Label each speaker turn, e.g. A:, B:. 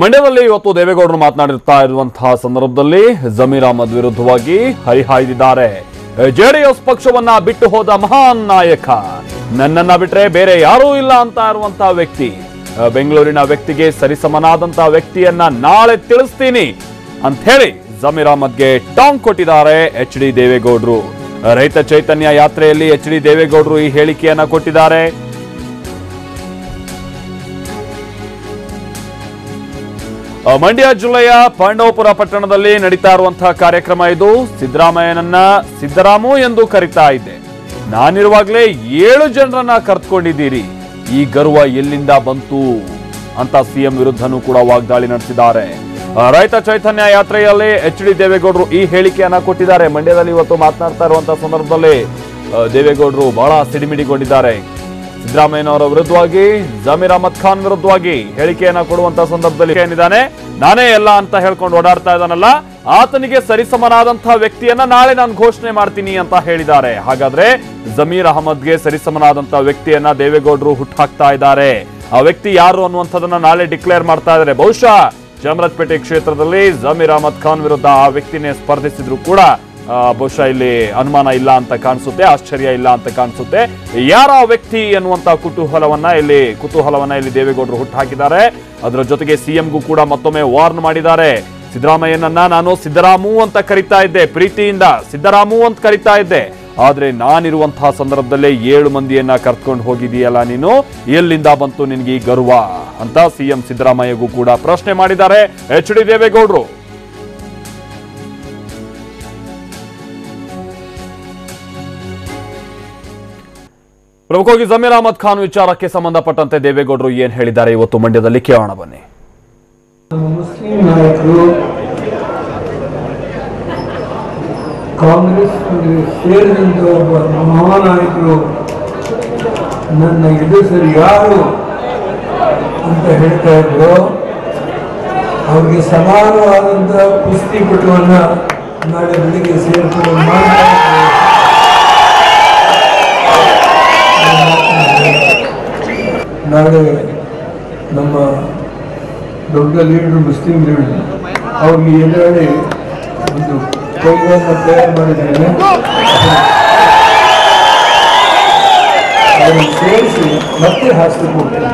A: ಮಂಡ್ಯದಲ್ಲಿ ಇವತ್ತು ದೇವೇಗೌಡರು ಮಾತನಾಡಿರ್ತಾ ಇರುವಂತಹ ಸಂದರ್ಭದಲ್ಲಿ ಜಮೀರ್ ಅಹಮದ್ ವಿರುದ್ಧವಾಗಿ ಹರಿಹಾಯ್ದಿದ್ದಾರೆ ಜೆಡಿಎಸ್ ಪಕ್ಷವನ್ನ ಬಿಟ್ಟು ಹೋದ ಮಹಾನ್ ನಾಯಕ. ನನ್ನನ್ನ ಬಿಟ್ರೆ ಬೇರೆ ಯಾರೂ ಇಲ್ಲ ಅಂತ ಇರುವಂತಹ ವ್ಯಕ್ತಿ. ಬೆಂಗಳೂರಿನ ವ್ಯಕ್ತಿಗೆ ಸರಿಸಮನಾದಂತಹ ವ್ಯಕ್ತಿಯನ್ನ ನಾಳೆ ತಿಳಿಸ್ತೀನಿ ಅಂತ ಹೇಳಿ ಜಮೀರ್ ಅಹಮದ್ಗೆ ಟಾಂಗ್ ಕೊಟ್ಟಿದ್ದಾರೆ ಎಚ್ ಡಿ ದೇವೇಗೌಡರು. ರೈತ ಚೈತನ್ಯ ಯಾತ್ರೆಯಲ್ಲಿ ಎಚ್ ಡಿ ದೇವೇಗೌಡರು ಈ ಹೇಳಿಕೆಯನ್ನ ಕೊಟ್ಟಿದ್ದಾರೆ. ಮಂಡ್ಯ ಜಿಲ್ಲೆಯ ಪಾಂಡವಪುರ ಪಟ್ಟಣದಲ್ಲಿ ನಡೀತಾ ಇರುವಂತಹ ಕಾರ್ಯಕ್ರಮ ಇದು. ಸಿದ್ದರಾಮಯ್ಯನನ್ನ ಸಿದ್ದರಾಮು ಎಂದು ಕರೀತಾ ಇದ್ದೆ. ನಾನಿರುವಾಗಲೇ ಏಳು ಜನರನ್ನ ಕರೆದುಕೊಂಡಿದ್ದೀರಿ. ಈ ಗರ್ವ ಎಲ್ಲಿಂದ ಬಂತು ಅಂತ ಸಿಎಂ ವಿರುದ್ಧನೂ ಕೂಡ ವಾಗ್ದಾಳಿ ನಡೆಸಿದ್ದಾರೆ. ರೈತ ಚೈತನ್ಯ ಯಾತ್ರೆಯಲ್ಲಿ ಎಚ್ ಡಿ ದೇವೇಗೌಡರು ಈ ಹೇಳಿಕೆಯನ್ನ ಕೊಟ್ಟಿದ್ದಾರೆ. ಮಂಡ್ಯದಲ್ಲಿ ಇವತ್ತು ಮಾತನಾಡ್ತಾ ಇರುವಂತಹ ಸಂದರ್ಭದಲ್ಲಿ ದೇವೇಗೌಡರು ಬಹಳ ಸಿಡಿಮಿಡಿಗೊಂಡಿದ್ದಾರೆ. ಸಿದ್ದರಾಮಯ್ಯನವರ ವಿರುದ್ಧವಾಗಿ, ಜಮೀರ್ ಅಹಮದ್ ಖಾನ್ ವಿರುದ್ಧವಾಗಿ ಹೇಳಿಕೆಯನ್ನ ಕೊಡುವಂತ ಸಂದರ್ಭದಲ್ಲಿ ಏನಿದ್ದಾನೆ ನಾನೇ ಎಲ್ಲ ಅಂತ ಹೇಳ್ಕೊಂಡು ಓಡಾಡ್ತಾ ಇದ್ದಾನಲ್ಲ, ಆತನಿಗೆ ಸರಿಸಮನಾದಂತಹ ವ್ಯಕ್ತಿಯನ್ನ ನಾಳೆ ನಾನು ಘೋಷಣೆ ಮಾಡ್ತೀನಿ ಅಂತ ಹೇಳಿದ್ದಾರೆ. ಹಾಗಾದ್ರೆ ಜಮೀರ್ ಅಹಮದ್ಗೆ ಸರಿಸಮನಾದಂತಹ ವ್ಯಕ್ತಿಯನ್ನ ದೇವೇಗೌಡರು ಹುಟ್ಟಾಕ್ತಾ ಇದ್ದಾರೆ. ಆ ವ್ಯಕ್ತಿ ಯಾರು ಅನ್ನುವಂಥದ್ದನ್ನ ನಾಳೆ ಡಿಕ್ಲೇರ್ ಮಾಡ್ತಾ ಇದ್ದಾರೆ. ಬಹುಶಃ ಚಾಮರಾಜಪೇಟೆ ಕ್ಷೇತ್ರದಲ್ಲಿ ಜಮೀರ್ ಅಹಮದ್ ಖಾನ್ ವಿರುದ್ಧ ಆ ವ್ಯಕ್ತಿನೇ ಸ್ಪರ್ಧಿಸಿದ್ರು ಕೂಡ ಬಹುಶಃ ಇಲ್ಲಿ ಅನುಮಾನ ಇಲ್ಲ ಅಂತ ಕಾಣಿಸುತ್ತೆ, ಆಶ್ಚರ್ಯ ಇಲ್ಲ ಅಂತ ಕಾಣಿಸುತ್ತೆ. ಯಾರ ವ್ಯಕ್ತಿ ಅನ್ನುವಂತ ಕುತೂಹಲವನ್ನ ಇಲ್ಲಿ ಕುತೂಹಲವನ್ನ ಇಲ್ಲಿ ದೇವೇಗೌಡರು ಹುಟ್ಟು ಹಾಕಿದ್ದಾರೆ ಅದರ ಜೊತೆಗೆ ಸಿಎಂಗೂ ಕೂಡ ಮತ್ತೊಮ್ಮೆ ವಾರ್ನ್ ಮಾಡಿದ್ದಾರೆ. ಸಿದ್ದರಾಮಯ್ಯನನ್ನ ನಾನು ಸಿದ್ದರಾಮು ಅಂತ ಕರಿತಾ ಇದ್ದೆ, ಪ್ರೀತಿಯಿಂದ ಸಿದ್ದರಾಮು ಅಂತ ಕರಿತಾ ಇದ್ದೆ. ಆದ್ರೆ ನಾನಿರುವಂತಹ ಸಂದರ್ಭದಲ್ಲೇ ಏಳು ಮಂದಿಯನ್ನ ಕರ್ಕೊಂಡು ಹೋಗಿದೀಯಲ್ಲ ನೀನು, ಎಲ್ಲಿಂದ ಬಂತು ನಿನಗೆ ಈ ಗರ್ವ? ಅಂತ ಸಿಎಂ ಸಿದ್ದರಾಮಯ್ಯಗೂ ಕೂಡ ಪ್ರಶ್ನೆ ಮಾಡಿದ್ದಾರೆ. ಎಚ್ ಡಿ ದೇವೇಗೌಡರು. ಪ್ರಮುಖವಾಗಿ ಜಮೀರ್ ಅಹಮದ್ ಖಾನ್ ವಿಚಾರಕ್ಕೆ ಸಂಬಂಧಪಟ್ಟಂತೆ ದೇವೇಗೌಡರು ಏನ್ ಹೇಳಿದ್ದಾರೆ ಇವತ್ತು ಮಂಡ್ಯದಲ್ಲಿ ಕೇಳೋಣ ಬನ್ನಿ.
B: ಮುಸ್ಲಿಂ ನಾಯಕರು ಕಾಂಗ್ರೆಸ್ ಸೇರಿದಂತ ಒಬ್ಬ ಮಹಾನಾಯಕರು ನನ್ನ ಎದುರಿಸಲು ಯಾರು ಅಂತ ಹೇಳ್ತಾ ಇದ್ರು, ಅವ್ರಿಗೆ ಸಮಾನವಾದಂಥ ಕುಸ್ತಿ ಪಟುವನ್ನ ನಾಳೆ ಬೆಳಿಗ್ಗೆ ಸೇರ್ಕೊಂಡು ಮಾಡ್ತಾ ನಾಳೆ ನಮ್ಮ ದೊಡ್ಡ ಲೀಡರ್ ಮುಸ್ಲಿಂ ಲೀಡರ್ ಅವ್ರಿಗೆ ಎದುರಾಳಿ ಒಂದು ಕೈಗಳನ್ನು ತಯಾರು ಮಾಡಿದ್ದೇನೆ. ಅದನ್ನು ಸೇರಿಸಿ ಮತ್ತೆ ಹಾಸ್ಟೆಲ್ ಹೋಗ್ತೇನೆ.